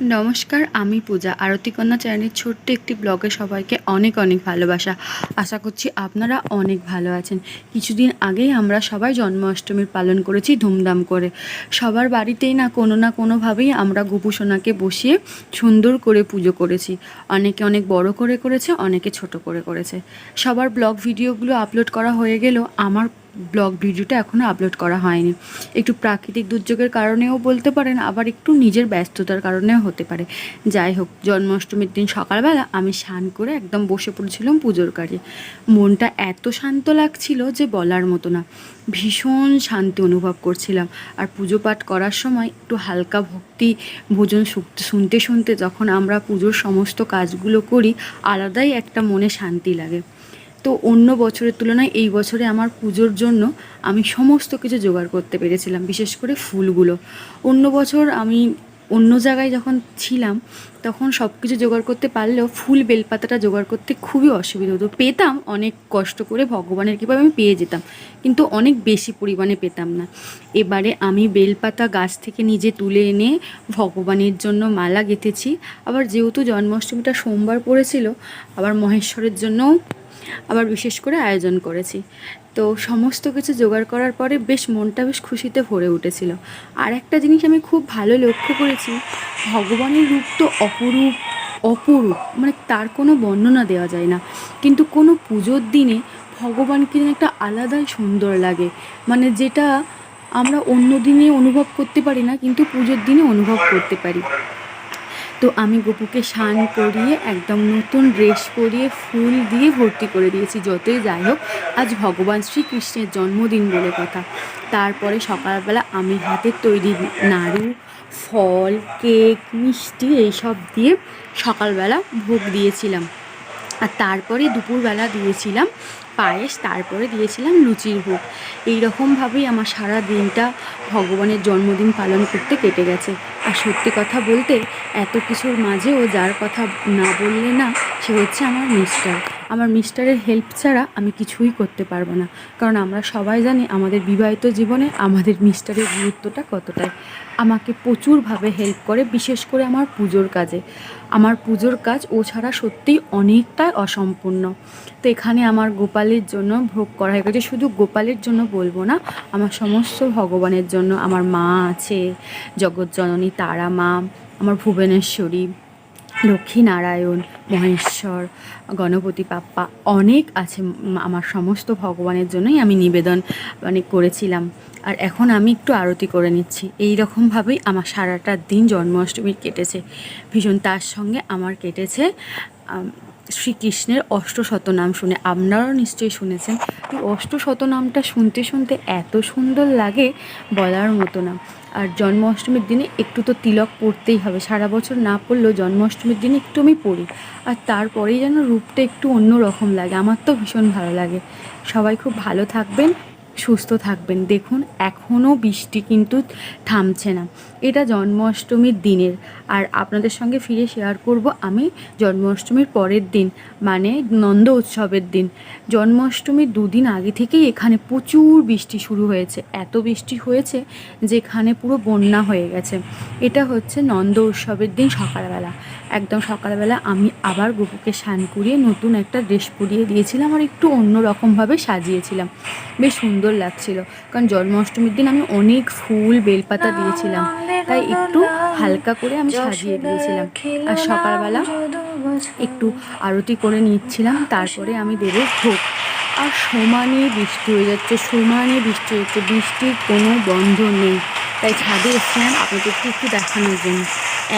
নমস্কার, আমি পূজা। আরতি কন্যা চ্যানেলের ছোট্ট একটি ব্লগে সবাইকে অনেক অনেক ভালোবাসা। আশা করছি আপনারা অনেক ভালো আছেন। কিছুদিন আগেই আমরা সবাই জন্মাষ্টমীর পালন করেছি ধুমধাম করে। সবার বাড়িতেই না কোনো না কোনোভাবেই আমরা গোপুসোনাকে বসিয়ে সুন্দর করে পুজো করেছি। অনেকে অনেক বড় করে করেছে, অনেকে ছোট করে করেছে। সবার ব্লগ ভিডিওগুলো আপলোড করা হয়ে গেলেও আমার ব্লগ ভিডিওটা এখনও আপলোড করা হয়নি। একটু প্রাকৃতিক দুর্যোগের কারণেও বলতে পারেন, আবার একটু নিজের ব্যস্ততার কারণেও হতে পারে। যাই হোক, জন্মাষ্টমীর দিন সকালবেলা আমি স্নান করে একদম বসে পড়েছিলাম পুজোর কাজে। মনটা এত শান্ত লাগছিল যে বলার মতো না। ভীষণ শান্তি অনুভব করছিলাম। আর পুজো পাঠ করার সময় একটু হালকা ভক্তি ভোজন শুনতে শুনতে যখন আমরা পুজোর সমস্ত কাজগুলো করি, আলাদাই একটা মনে শান্তি লাগে। তো অন্য বছরের তুলনায় এই বছরে আমার পুজোর জন্য আমি সমস্ত কিছু জোগাড় করতে পেরেছিলাম, বিশেষ করে ফুলগুলো। অন্য বছর আমি অন্য জায়গায় যখন ছিলাম, তখন সব কিছু জোগাড় করতে পারলেও ফুল বেলপাতাটা জোগাড় করতে খুবই অসুবিধা হতো। পেতাম অনেক কষ্ট করে ভগবানের কীভাবে আমি পেয়ে যেতাম, কিন্তু অনেক বেশি পরিমাণে পেতাম না। এবারে আমি বেলপাতা গাছ থেকে নিজে তুলে এনে ভগবানের জন্য মালা গেঁথেছি। আবার যেহেতু জন্মাষ্টমীটা সোমবার পড়েছিল, আবার মহেশ্বরের জন্যও আবার বিশেষ করে আয়োজন করেছি। তো সমস্ত কিছু জোগাড় করার পরে বেশ মনটা বেশ খুশিতে ভরে উঠেছিল। আর একটা জিনিস আমি খুব ভালো লক্ষ্য করেছি, ভগবানের রূপ তো অপরূপ অপরূপ মানে তার কোনো বর্ণনা দেওয়া যায় না। কিন্তু কোনো পুজোর দিনে ভগবানকে যেন একটা আলাদাই সুন্দর লাগে। মানে যেটা আমরা অন্য দিনে অনুভব করতে পারি না, কিন্তু পুজোর দিনে অনুভব করতে পারি। তো আমি গপুকে স্নান করিয়ে একদম নতুন ড্রেস পরিয়ে ফুল দিয়ে ভর্তি করে দিয়েছি, যতই যাই হোক। আজ ভগবান শ্রীকৃষ্ণের জন্মদিন বলে কথা। তারপরে সকালবেলা আমি হাতের তৈরি নাড়ু, ফল, কেক, মিষ্টি এইসব দিয়ে সকালবেলা ভোগ দিয়েছিলাম। আর তারপরে দুপুরবেলা দিয়েছিলাম পায়েস, তারপরে দিয়েছিলাম লুচির ভোগ এইরকমভাবেই আমার সারা দিনটা ভগবানের জন্মদিন পালন করতে কেটে গেছে। আর সত্যি কথা বলতে, এত কিছুর মাঝেও যার কথা না বললে না সে হচ্ছে আমার মিস্টার আমার মিস্টারের হেল্প ছাড়া আমি কিছুই করতে পারব না। কারণ আমরা সবাই জানি আমাদের বিবাহিত জীবনে আমাদের মিস্টারের গুরুত্বটা কতটাই। আমাকে প্রচুরভাবে হেল্প করে, বিশেষ করে আমার পুজোর কাজে। আমার পুজোর কাজ ও ছাড়া সত্যিই অনেকটাই অসম্পূর্ণ। তো এখানে আমার গোপালের জন্য ভোগ করা হয়ে গেছে। শুধু গোপালের জন্য বলব না, আমার সমস্ত ভগবানের জন্য। আমার মা আছে, জগৎজননী, তারা মা, আমার ভুবনেশ্বরী। লক্ষ্মীনারায়ণ, মহেশ্বর, গণপতি পাপ্পা অনেক আছে। আমার সমস্ত ভগবানের জন্যই আমি নিবেদন মানে করেছিলাম। আর এখন আমি একটু আরতি করে নিচ্ছি। এই রকমভাবেই আমার সারাটা দিন জন্মাষ্টমীর কেটেছে। ভীষণ তার সঙ্গে আমার কেটেছে শ্রীকৃষ্ণের অষ্টশত নাম শুনে আপনারাও নিশ্চয়ই শুনেছেন। এই অষ্টশত নামটা শুনতে শুনতে এত সুন্দর লাগে বলার মতো না। আর জন্মাষ্টমীর দিনে একটু তো তিলক পড়তেই হবে। সারা বছর না পড়লেও জন্মাষ্টমীর দিনে একটু আমি পড়ি। আর তারপরেই যেন রূপটা একটু অন্য রকম লাগে। আমার তো ভীষণ ভালো লাগে। সবাই খুব ভালো থাকবেন। সুস্থ থাকবেন। দেখুন, এখনও বৃষ্টি কিন্তু থামছে না। এটা জন্মাষ্টমীর দিনের। আর আপনাদের সঙ্গে ফিরে শেয়ার করব আমি জন্মাষ্টমীর পরের দিন মানে নন্দ উৎসবের দিন। জন্মাষ্টমীর দুদিন আগে থেকেই এখানে প্রচুর বৃষ্টি শুরু হয়েছে। এত বৃষ্টি হয়েছে যেখানে পুরো বন্যা হয়ে গেছে। এটা হচ্ছে নন্দ উৎসবের দিন সকালবেলা। একদম সকালবেলা আমি আবার গপুকে স্নান করিয়ে নতুন একটা ড্রেস পরিয়ে দিয়েছিলাম আর একটু অন্য রকমভাবে সাজিয়েছিলাম। বেশ সুন্দর লাগছিল। কারণ জন্মাষ্টমীর দিন আমি অনেক ফুল বেলপাতা দিয়েছিলাম। তাই একটু হালকা করে আমি সাজিয়ে দিয়েছিলাম। আর সকালবেলা একটু আরতি করে নিচ্ছিলাম। তারপরে আমি দেবো ভোগ। আর সমানে বৃষ্টি হয়ে যাচ্ছে, সমানে বৃষ্টি হচ্ছে বৃষ্টির কোনো বন্ধ নেই। তাই ছাদে এসেছিলাম আপনাদেরকে একটু দেখানোর জন্য।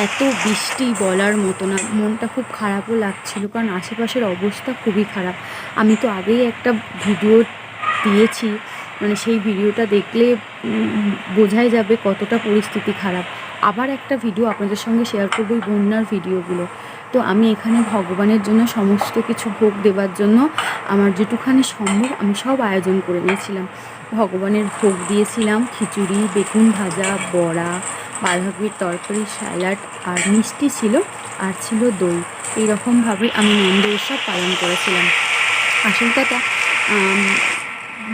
এত বৃষ্টি বলার মতো না, মনটা খুব খারাপও লাগছিল কারণ আশেপাশের অবস্থা খুবই খারাপ। আমি তো আগেই একটা ভিডিও দিয়েছি মানে সেই ভিডিওটা দেখলে বোঝাই যাবে কতটা পরিস্থিতি খারাপ। আবার একটা ভিডিও আপনাদের সঙ্গে শেয়ার করব এই বন্যার ভিডিওগুলো। তো আমি এখানে ভগবানের জন্য সমস্ত কিছু ভোগ দেওয়ার জন্য আমার যেটুখানি সম্ভব আমি সব আয়োজন করে নিয়েছিলাম। ভগবানের ভোগ দিয়েছিলাম, খিচুড়ি, বেগুন ভাজা, বড়া, বাঁধাকপির তরকারি, স্যালাড আর মিষ্টি ছিল আর ছিল দই। এইরকমভাবে আমি নন্দ উৎসব পালন করেছিলাম। আসল কথা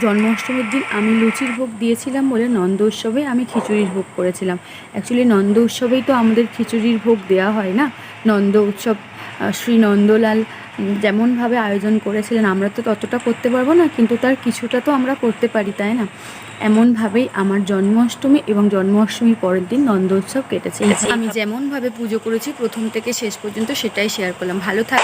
জন্মাষ্টমীর দিন আমি লুচির ভোগ দিয়েছিলাম বলে নন্দ উৎসবে আমি খিচুড়ির ভোগ করেছিলাম। অ্যাকচুয়ালি নন্দ উৎসবেই তো আমাদের খিচুড়ির ভোগ দেওয়া হয় না? নন্দ উৎসব শ্রী নন্দলাল যেমনভাবে আয়োজন করেছিলেন, আমরা তো ততটা করতে পারব না, কিন্তু তার কিছুটা তো আমরা করতে পারি, তাই না? এমনভাবেই আমার জন্মাষ্টমী এবং জন্মাষ্টমীর পরের দিন নন্দ উৎসব কেটেছে। আমি যেমনভাবে পুজো করেছি, প্রথম থেকে শেষ পর্যন্ত সেটাই শেয়ার করলাম। ভালো থাক